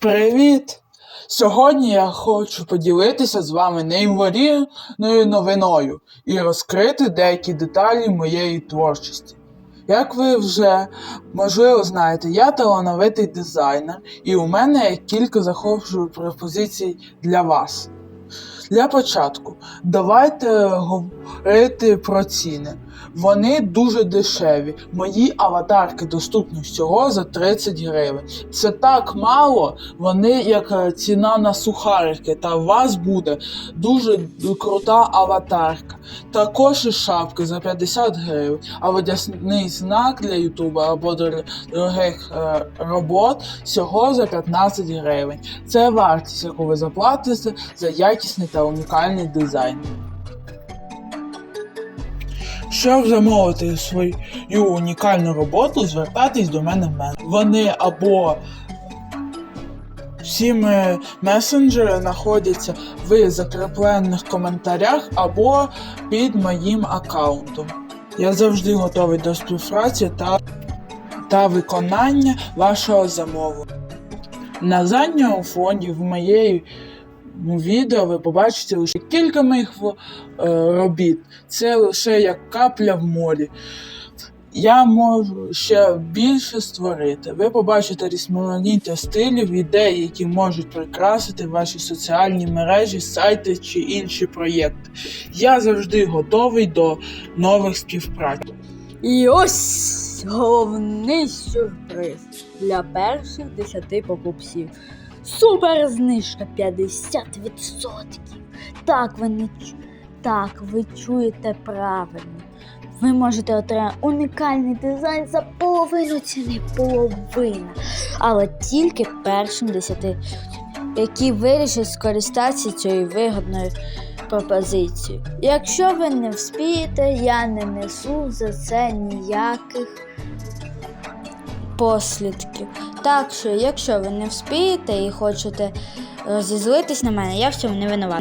Привіт! Сьогодні я хочу поділитися з вами неймовірною новиною і розкрити деякі деталі моєї творчості. Як ви вже можливо знаєте, я талановитий дизайнер, і у мене є кілька захоплюючих пропозицій для вас. Для початку, давайте говорити про ціни. Вони дуже дешеві. Мої аватарки доступні всього за 30 гривень. Це так мало, вони як е, ціна на сухарики, та у вас буде дуже крута аватарка. Також і шапки за 50 гривень, а водяний знак для Ютуба або дор- дорогих е, робот всього за 15 гривень. Це вартість, яку ви заплатите за якісний та унікальний дизайн. Щоб замовити свою унікальну роботу, звертайтесь до мене в мен. Вони або всі месенджери знаходяться в закріплених коментарях або під моїм аккаунтом. Я завжди готовий до співпраці та, та виконання вашого замовлення. На задньому фоні в моєї відео ви побачите лише кілька моїх е, робіт. Це лише як капля в морі. Я можу ще більше створити. Ви побачите різноманіття стилів, ідей, які можуть прикрасити ваші соціальні мережі, сайти чи інші проєкти. Я завжди готовий до нових співпраць. І ось головний сюрприз для перших 10 покупців. Супер знижка 50%. Так, ви не так, ви чуєте правильно. Ви можете отримати унікальний дизайн за половину ціни, половина. Але тільки першим 10, які вирішать скористатися цією вигодною пропозицією. Якщо ви не вспієте, я не несу за це ніяких послідків. Так що, якщо ви не вспієте і хочете розізлитись на мене, я в цьому не винувата.